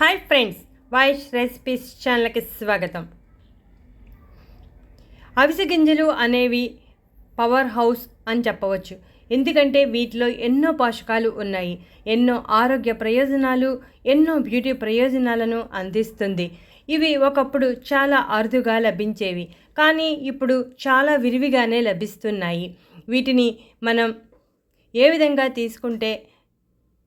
Hi friends voice recipes ఛానల్కి స్వాగతం. అవిసె గింజలు అనేవి పవర్ హౌస్ అని చెప్పవచ్చు. ఎందుకంటే వీటిలో ఎన్నో పోషకాలు ఉన్నాయి ఎన్నో ఆరోగ్య ప్రయోజనాలు ఎన్నో బ్యూటీ ప్రయోజనాలను అందిస్తుంది. ఇవి ఒకప్పుడు చాలా అరుదుగా లభించేవి కానీ ఇప్పుడు చాలా విరివిగానే లభిస్తున్నాయి. వీటిని మనం ఏ విధంగా తీసుకుంటే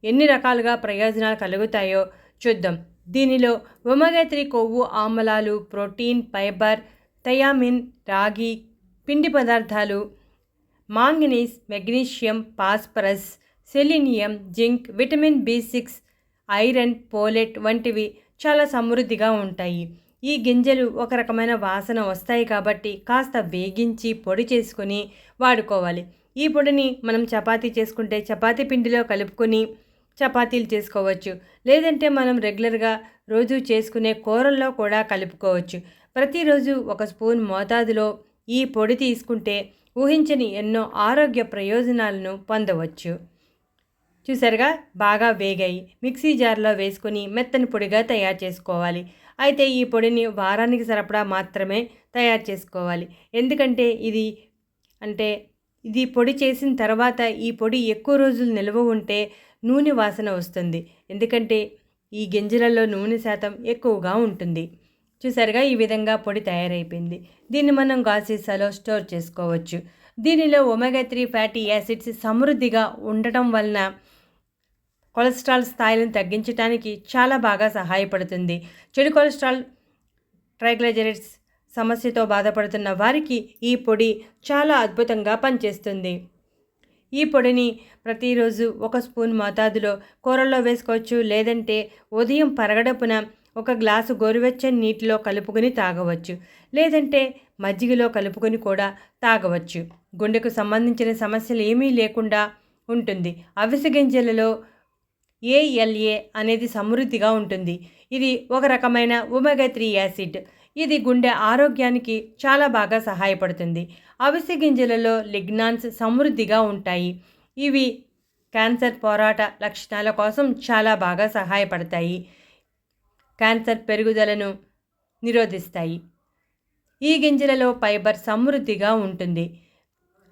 ఎన్ని రకాలుగా ప్రయోజనాలు కలుగుతాయో చూద్దాం. దీనిలో ఒమేగా త్రీ కొవ్వు ఆమ్లాలు ప్రోటీన్ ఫైబర్ థయామిన్ రాగి పిండి పదార్థాలు manganese magnesium phosphorus selenium zinc vitamin B six iron folate వంటివి చాలా సమృద్ధిగా ఉంటాయి. ఈ గింజలు ఒక రకమైన వాసన వస్తాయి కాబట్టి కాస్త వేగించి పొడి చేసుకొని వాడుకోవాలి. ఈ పొడిని మనం చపాతీ చేసుకుంటే చపాతీ పిండిలో కలుపుకొని చపాతీలు చేసుకోవచ్చు. లేదంటే మనం రెగ్యులర్గా రోజు చేసుకునే కూరల్లో కూడా కలుపుకోవచ్చు. ప్రతిరోజు ఒక స్పూన్ మోతాదులో ఈ పొడి తీసుకుంటే ఊహించని ఎన్నో ఆరోగ్య ప్రయోజనాలను పొందవచ్చు. చూసారుగా? బాగా వేగాయి. మిక్సీ జార్లో వేసుకొని మెత్తని పొడిగా తయారు చేసుకోవాలి. అయితే ఈ పొడిని వారానికి సరిపడా మాత్రమే తయారు చేసుకోవాలి. ఎందుకంటే ఇది అంటే ఇది పొడి చేసిన తర్వాత ఈ పొడి ఎక్కువ రోజులు నిల్వ ఉంటే నూనె వాసన వస్తుంది. ఎందుకంటే ఈ గింజలలో నూనె శాతం ఎక్కువగా ఉంటుంది. చూసారుగా ఈ విధంగా పొడి తయారైపోయింది. దీన్ని మనం గాసీసాలో స్టోర్ చేసుకోవచ్చు. దీనిలో ఒమెగా త్రీ ఫ్యాటీ యాసిడ్స్ సమృద్ధిగా ఉండటం వలన కొలెస్ట్రాల్ స్థాయిలను తగ్గించడానికి చాలా బాగా సహాయపడుతుంది. చెడు కొలెస్ట్రాల్ ట్రైగ్లైజరైడ్స్ సమస్యతో బాధపడుతున్న వారికి ఈ పొడి చాలా అద్భుతంగా పనిచేస్తుంది. ఈ పొడిని ప్రతిరోజు ఒక స్పూన్ మోతాదులో కూరల్లో వేసుకోవచ్చు లేదంటే ఉదయం పరగడపున ఒక గ్లాసు గోరువెచ్చని నీటిలో కలుపుకొని తాగవచ్చు లేదంటే మజ్జిగలో కలుపుకొని కూడా తాగవచ్చు. గుండెకు సంబంధించిన సమస్యలు ఏమీ లేకుండా ఉంటుంది. అవిసె గింజలలో ఏఎల్ఏ అనేది సమృద్ధిగా ఉంటుంది. ఇది ఒక రకమైన ఒమెగా త్రీ యాసిడ్ ఇది గుండె ఆరోగ్యానికి చాలా బాగా సహాయపడుతుంది. అవిసె గింజలలో లిగ్నాన్స్ సమృద్ధిగా ఉంటాయి. ఇవి క్యాన్సర్ పోరాట లక్షణాల కోసం చాలా బాగా సహాయపడతాయి. క్యాన్సర్ పెరుగుదలను నిరోధిస్తాయి. ఈ గింజలలో ఫైబర్ సమృద్ధిగా ఉంటుంది.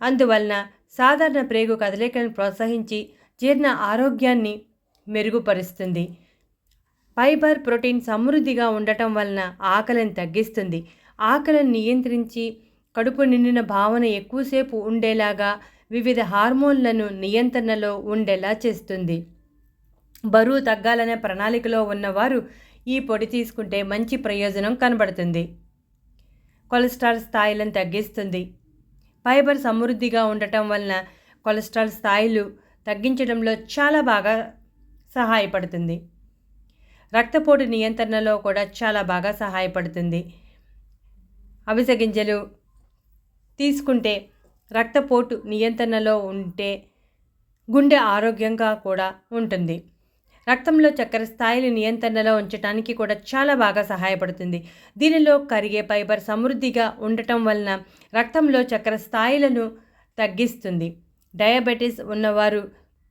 అందువలన సాధారణ ప్రేగు కదలికలను ప్రోత్సహించి జీర్ణ ఆరోగ్యాన్ని మెరుగుపరుస్తుంది. ఫైబర్ ప్రోటీన్ సమృద్ధిగా ఉండటం వలన ఆకలిని తగ్గిస్తుంది. ఆకలిని నియంత్రించి కడుపు నిండిన భావన ఎక్కువసేపు ఉండేలాగా వివిధ హార్మోన్లను నియంత్రణలో ఉండేలా చేస్తుంది. బరువు తగ్గాలనే ప్రణాళికలో ఉన్నవారు ఈ పొడి తీసుకుంటే మంచి ప్రయోజనం కనబడుతుంది. కొలెస్ట్రాల్ స్థాయిలను తగ్గిస్తుంది. ఫైబర్ సమృద్ధిగా ఉండటం వలన కొలెస్ట్రాల్ స్థాయిలు తగ్గించడంలో చాలా బాగా సహాయపడుతుంది. రక్తపోటు నియంత్రణలో కూడా చాలా బాగా సహాయపడుతుంది. అవిసె గింజలు తీసుకుంటే రక్తపోటు నియంత్రణలో ఉంటే గుండె ఆరోగ్యంగా కూడా ఉంటుంది. రక్తంలో చక్కెర స్థాయిని నియంత్రణలో ఉంచడానికి కూడా చాలా బాగా సహాయపడుతుంది. దీనిలో కరిగే ఫైబర్ సమృద్ధిగా ఉండటం వలన రక్తంలో చక్కెర స్థాయిలను తగ్గిస్తుంది. డయాబెటీస్ ఉన్నవారు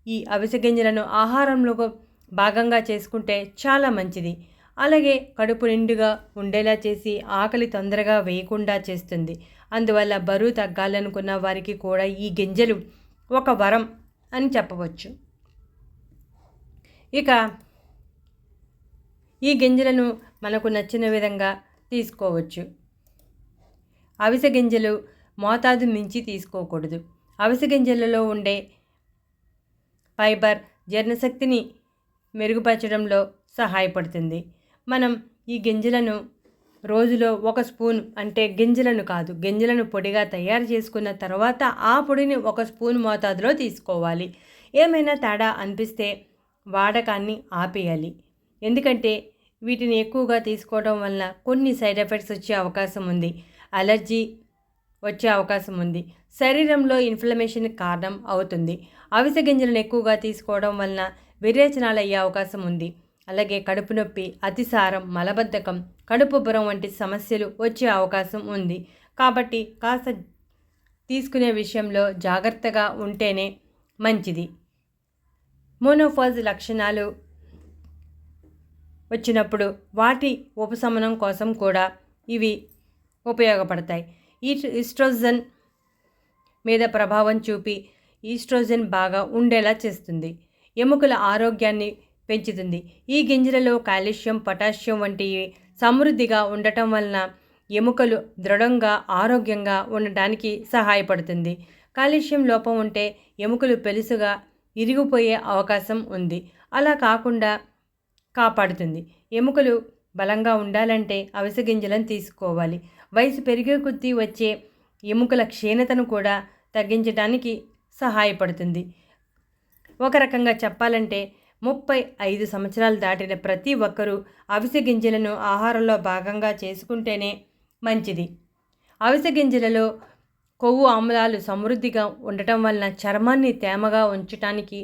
ఈ అవిసె గింజలను ఆహారంలో భాగంగా చేసుకుంటే చాలా మంచిది. అలాగే కడుపు నిండుగా ఉండేలా చేసి ఆకలి తొందరగా వేయకుండా చేస్తుంది. అందువల్ల బరువు తగ్గాలనుకున్న వారికి కూడా ఈ గింజలు ఒక వరం అని చెప్పవచ్చు. ఇక ఈ గింజలను మనకు నచ్చిన విధంగా తీసుకోవచ్చు. అవిసె గింజలు మోతాదు మించి తీసుకోకూడదు. అవిసె గింజలలో ఉండే ఫైబర్ జీర్ణశక్తిని మెరుగుపరచడంలో సహాయపడుతుంది. మనం ఈ గింజలను రోజులో ఒక స్పూన్ అంటే గింజలను కాదు గింజలను పొడిగా తయారు చేసుకున్న తర్వాత ఆ పొడిని ఒక స్పూన్ మోతాదులో తీసుకోవాలి. ఏమైనా తేడా అనిపిస్తే వాడకాన్ని ఆపేయాలి. ఎందుకంటే వీటిని ఎక్కువగా తీసుకోవడం వలన కొన్ని సైడ్ ఎఫెక్ట్స్ వచ్చే అవకాశం ఉంది. అలర్జీ వచ్చే అవకాశం ఉంది. శరీరంలో ఇన్ఫ్లమేషన్ కారణం అవుతుంది. అవిసె గింజలను ఎక్కువగా తీసుకోవడం వలన విరేచనాలు అయ్యే అవకాశం ఉంది. అలాగే కడుపు నొప్పి అతిసారం మలబద్ధకం కడుపు బురం వంటి సమస్యలు వచ్చే అవకాశం ఉంది. కాబట్టి కాస్త తీసుకునే విషయంలో జాగ్రత్తగా ఉంటేనే మంచిది. మోనోఫాజ్ లక్షణాలు వచ్చినప్పుడు వాటి ఉపశమనం కోసం కూడా ఇవి ఉపయోగపడతాయి. ఈ ఈస్ట్రోజన్ మీద ప్రభావం చూపి ఈస్ట్రోజన్ బాగా ఉండేలా చేస్తుంది. ఎముకల ఆరోగ్యాన్ని పెంచుతుంది. ఈ గింజలలో కాల్షియం పొటాషియం వంటివి సమృద్ధిగా ఉండటం వలన ఎముకలు దృఢంగా ఆరోగ్యంగా ఉండటానికి సహాయపడుతుంది. కాల్షియం లోపం ఉంటే ఎముకలు పెలుసుగా ఇరిగిపోయే అవకాశం ఉంది. అలా కాకుండా కాపాడుతుంది. ఎముకలు బలంగా ఉండాలంటే అవిసె గింజలను తీసుకోవాలి. వయసు పెరిగే కొద్దీ వచ్చే ఎముకల క్షీణతను కూడా తగ్గించడానికి సహాయపడుతుంది. ఒక రకంగా చెప్పాలంటే ముప్పై ఐదు సంవత్సరాలు దాటిన ప్రతి ఒక్కరూ అవిసె గింజలను ఆహారంలో భాగంగా చేసుకుంటేనే మంచిది. అవిసె గింజలలో కొవ్వు ఆమ్లాలు సమృద్ధిగా ఉండటం వలన చర్మాన్ని తేమగా ఉంచటానికి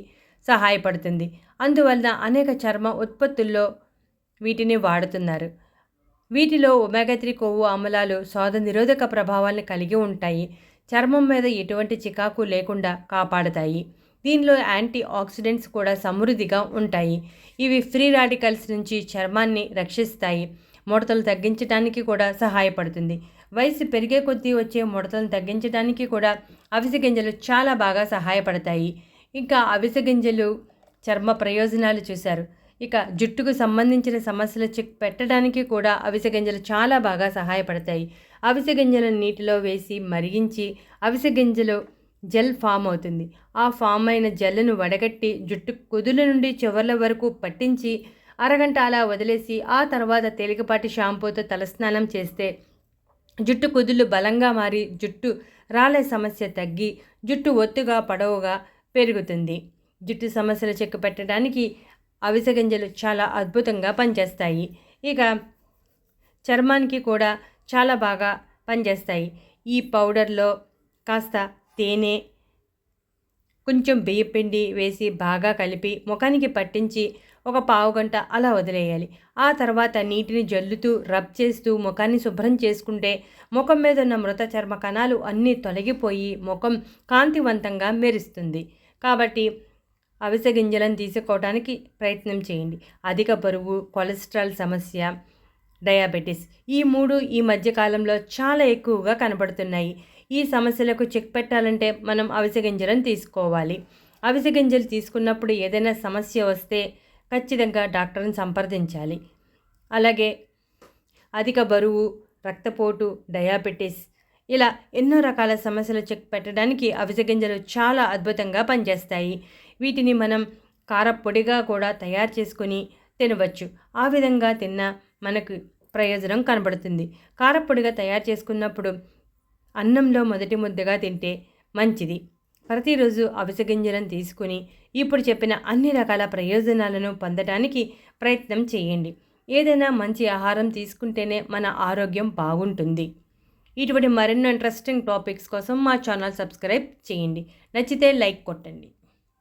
సహాయపడుతుంది. అందువల్ల అనేక చర్మ ఉత్పత్తుల్లో వీటిని వాడుతున్నారు. వీటిలో ఒమేగా త్రీ కొవ్వు ఆమ్లాలు శోధ నిరోధక ప్రభావాన్ని కలిగి ఉంటాయి. చర్మం మీద ఎటువంటి చికాకు లేకుండా కాపాడతాయి. దీనిలో యాంటీ ఆక్సిడెంట్స్ కూడా సమృద్ధిగా ఉంటాయి. ఇవి ఫ్రీ రాడికల్స్ నుంచి చర్మాన్ని రక్షిస్తాయి. ముడతలు తగ్గించడానికి కూడా సహాయపడుతుంది. వయసు పెరిగే కొద్దీ వచ్చే ముడతలను తగ్గించడానికి కూడా అవిసె గింజలు చాలా బాగా సహాయపడతాయి. ఇంకా అవిసె గింజలు చర్మ ప్రయోజనాలు చూశారు. ఇక జుట్టుకు సంబంధించిన సమస్యలు చెక్ పెట్టడానికి కూడా అవిసె గింజలు చాలా బాగా సహాయపడతాయి. అవిసె గింజలను నీటిలో వేసి మరిగించి అవిసె గింజలు జెల్ ఫామ్ అవుతుంది. ఆ ఫామ్ అయిన జెల్లును వడగట్టి జుట్టు కుదుల నుండి చివర్ల వరకు పట్టించి అరగంట అలా వదిలేసి ఆ తర్వాత తేలికపాటి షాంపూతో తలస్నానం చేస్తే జుట్టు కుదులు బలంగా మారి జుట్టు రాలే సమస్య తగ్గి జుట్టు ఒత్తుగా పొడవుగా పెరుగుతుంది. జుట్టు సమస్యలు చెక్కు పెట్టడానికి అవిసె గింజలు చాలా అద్భుతంగా పనిచేస్తాయి. ఇక చర్మానికి కూడా చాలా బాగా పనిచేస్తాయి. ఈ పౌడర్లో కాస్త తేనె కొంచెం బియ్యపిండి వేసి బాగా కలిపి ముఖానికి పట్టించి ఒక పావు గంట అలా వదిలేయాలి. ఆ తర్వాత నీటిని జల్లుతూ రబ్ చేస్తూ ముఖాన్ని శుభ్రం చేసుకుంటే ముఖం మీద ఉన్న మృత చర్మ కణాలు అన్నీ తొలగిపోయి ముఖం కాంతివంతంగా మెరుస్తుంది. కాబట్టి అవిసె గింజలను తీసుకోవడానికి ప్రయత్నం చేయండి. అధిక బరువు కొలెస్ట్రాల్ సమస్య డయాబెటీస్ ఈ మూడు ఈ మధ్యకాలంలో చాలా ఎక్కువగా కనబడుతున్నాయి. ఈ సమస్యలకు చెక్ పెట్టాలంటే మనం అవిసె గింజలను తీసుకోవాలి. అవిసె గింజలు తీసుకున్నప్పుడు ఏదైనా సమస్య వస్తే ఖచ్చితంగా డాక్టర్ని సంప్రదించాలి. అలాగే అధిక బరువు రక్తపోటు డయాబెటీస్ ఇలా ఎన్నో రకాల సమస్యలు చెక్ పెట్టడానికి అవిసె గింజలు చాలా అద్భుతంగా పనిచేస్తాయి. వీటిని మనం కారపొడిగా కూడా తయారు చేసుకొని తినవచ్చు. ఆ విధంగా తిన్న మనకు ప్రయోజనం కనబడుతుంది. కారపొడిగా తయారు చేసుకున్నప్పుడు అన్నంలో మొదటి ముద్దగా తింటే మంచిది. ప్రతిరోజు అవిసె గింజలను తీసుకుని ఇప్పుడు చెప్పిన అన్ని రకాల ప్రయోజనాలను పొందడానికి ప్రయత్నం చేయండి. ఏదైనా మంచి ఆహారం తీసుకుంటేనే మన ఆరోగ్యం బాగుంటుంది. ఇటువంటి మరెన్నో ఇంట్రెస్టింగ్ టాపిక్స్ కోసం మా ఛానల్ సబ్స్క్రైబ్ చేయండి. నచ్చితే లైక్ కొట్టండి.